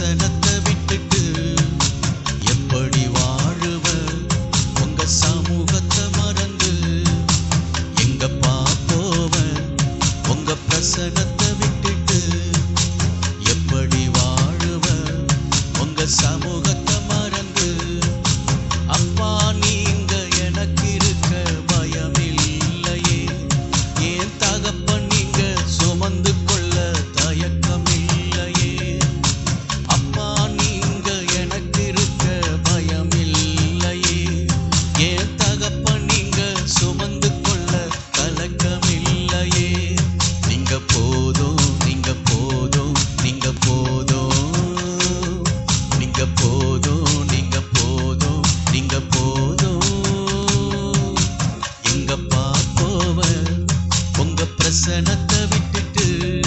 விசனத்தை விட்டுட்டு எப்படி வாழுவ? உங்க சமூகத்தை மறந்து எங்க பாப்போவ உங்க பிரசனத்தை விட்டுட்டு எப்படி வாழுவ? உங்க சமூகத்தை எங்க விட்டுட்டு